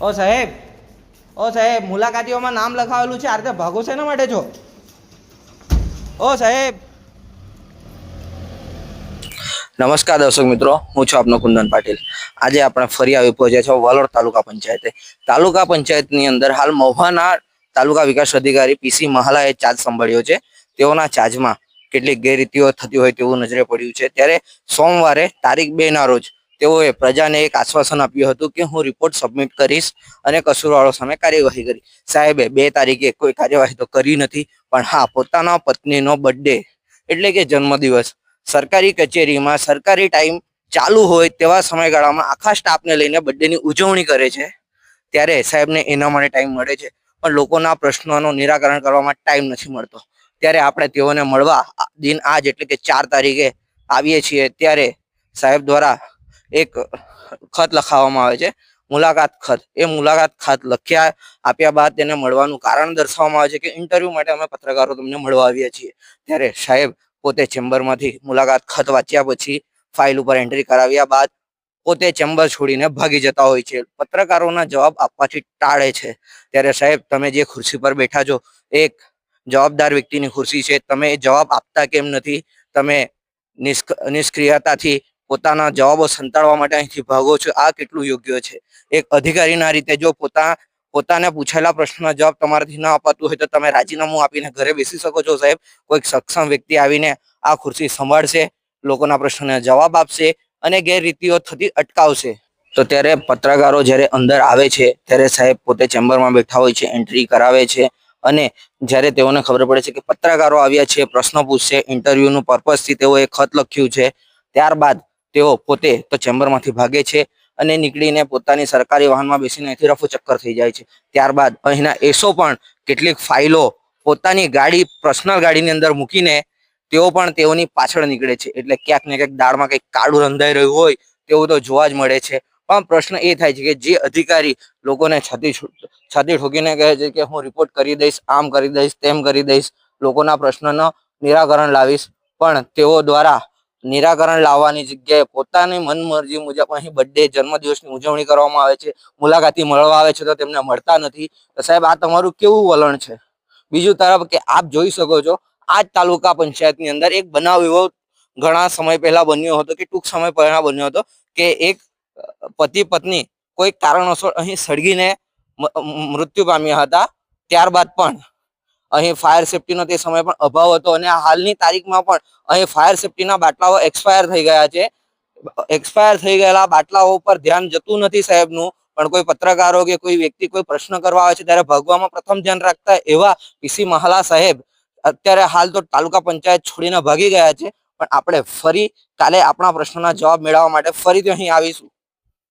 ઓ સાહેબ ઓ સાહેબ, મુલાકાતીઓમાં નામ લખાવેલું છે. આ રીતે ભાગો શેના માટે છો? ઓ સાહેબ. નમસ્કાર દર્શક મિત્રો, હું છું આપનો કુંદન પાટીલ. આજે આપણે ફરી આવી પહોંચ્યા છો વલોડ તાલુકા પંચાયતે. તાલુકા પંચાયતની અંદર હાલ મહુવાના તાલુકા વિકાસ અધિકારી પીસી મહાલાએ ચાર્જ સંભાળ્યો છે. તેઓના ચાર્જમાં કેટલીક ગેરરીતિઓ થતી હોય તેવું નજરે પડ્યું છે. ત્યારે સોમવારે તારીખ બે ના રોજ તેઓએ પ્રજાને એક આશ્વાસન આપ્યું હતું કે હું રિપોર્ટ સબમિટ કરીશ અને કસૂરવાળો સામે કાર્યવાહી કરી. સાહેબે બે તારીખે કોઈ કાર્યવાહી તો કરી નથી, પણ હા, પોતાના પત્નીનો બર્થડે એટલે કે જન્મદિવસ. સરકારી કચેરીમાં સરકારી ટાઈમ ચાલુ હોય તેવા સમયગાળામાં આખા સ્ટાફને લઈને બર્થડેની ઉજવણી કરે છે. ત્યારે સાહેબને એના માટે ટાઈમ મળે છે. પણ લોકોના પ્રશ્નોનું નિરાકરણ કરવામાં ટાઈમ નથી મળતો. ત્યારે આપણે તેઓને મળવા દિન આજ એટલે કે ચાર તારીખે આવીએ છીએ. ત્યારે સાહેબ દ્વારા એક ખત લખાવવામાં આવે છે, મુલાકાત ખત. એ મુલાકાત ખત લખ્યા આપ્યા બાદ તેને મળવાનું કારણ દર્શાવવામાં આવે છે કે ઇન્ટરવ્યૂ માટે અમે પત્રકારો તમને મળવા આવ્યા છીએ. ત્યારે સાહેબ પોતે ચેમ્બરમાંથી મુલાકાત ખત વાંચ્યા પછી ફાઇલ ઉપર એન્ટ્રી કરાવ્યા બાદ પોતે ચેમ્બર છોડીને ભાગી જતા હોય છે. પત્રકારોના જવાબ આપવાથી ટાળે છે. ત્યારે સાહેબ તમે જે ખુરશી પર બેઠા છો, એક જવાબદાર વ્યક્તિની ખુરશી છે. તમે જવાબ આપતા કેમ નથી? તમે નિષ્ક, નિષ્ક્રિયતાથી પોતાના જવાબો સંતાડવા માટે અહીંથી ભાગો છો. આ કેટલું યોગ્ય છે? એક અધિકારીના રીતે જો પોતા, પોતાને પૂછેલા પ્રશ્નનો જવાબ તમારાથી ન અપાતું હોય તો તમે રાજીનામું આપીને ઘરે બેસી શકો છો સાહેબ. કોઈક સક્ષમ વ્યક્તિ આવીને આ ખુરશી સંભાળશે, લોકોના પ્રશ્નોને જવાબ આપશે અને ગેરરીતિઓ થતી અટકાવશે. તો ત્યારે પત્રકારો જ્યારે અંદર આવે છે, ત્યારે સાહેબ પોતે ચેમ્બરમાં બેઠા હોય છે, એન્ટ્રી કરાવે છે અને જ્યારે તેઓને ખબર પડે છે કે પત્રકારો આવ્યા છે, પ્રશ્નો પૂછશે, ઇન્ટરવ્યુનું પર્પઝથી તેઓએ ખત લખ્યું છે. ત્યારબાદ તેઓ પોતે તો ચેમ્બરમાંથી ભાગે છે અને નીકળીને પોતાની સરકારી વાહનમાં બેસીને અહીંથી રફુ ચક્કર થઈ જાય છે. ત્યારબાદ અહીંના એસો પણ કેટલીક ફાઇલો પોતાની ગાડી, પર્સનલ ગાડીની અંદર મૂકીને તેઓ પણ તેઓની પાછળ નીકળે છે. એટલે ક્યાંક ને ક્યાંક દાળમાં કંઈક કાળું રંધાઈ રહ્યું હોય તેવું તો જોવા જ મળે છે. પણ પ્રશ્ન એ થાય છે કે જે અધિકારી લોકોને છાતી છતી ઠોકીને કહે છે કે હું રિપોર્ટ કરી દઈશ, આમ કરી દઈશ, તેમ કરી દઈશ, લોકોના પ્રશ્નનો નિરાકરણ લાવીશ. પણ તેઓ દ્વારા નિરાકરણ લાવવાની જગ્યાએ પોતાની મનમરજી મુજબ અહીં બર્થડે જન્મદિવસની ઉજવણી કરવામાં આવે છે, મુલાકાતી મળવા આવે છે તો તેમને મળતા નથી. તો સાહેબ, આ તમારું કેવું વલણ છે? બીજું તરફ કે આપ જોઈ શકો છો આ જ તાલુકા પંચાયતની અંદર એક બનાવ એવો ઘણા સમય પહેલા બન્યો હતો કે ટૂંક સમય પહેલા બન્યો હતો કે એક પતિ પત્ની કોઈ કારણોસર અહીં સળગીને મૃત્યુ પામ્યા હતા. ત્યારબાદ પણ અહીં ફાયર સેફટીનો તે સમય પણ અભાવ હતો અને હાલની તારીખમાં પણ અહીં ફાયર સેફટીના બાટલાઓ એક્સપાયર થઈ ગયા છે. એક્સપાયર થઈ ગયેલા બાટલાઓ ઉપર ધ્યાન જતું નથી સાહેબનું. પણ કોઈ પત્રકારો કે કોઈ વ્યક્તિ કોઈ પ્રશ્ન કરવા આવે છે ત્યારે ભાગવામાં પ્રથમ ધ્યાન રાખતા એવા પીસી મહાલા સાહેબ અત્યારે હાલ તો તાલુકા પંચાયત છોડીને ભાગી ગયા છે. પણ આપણે ફરી કાલે આપણા પ્રશ્નોના જવાબ મેળવવા માટે ફરીથી અહીં આવીશું.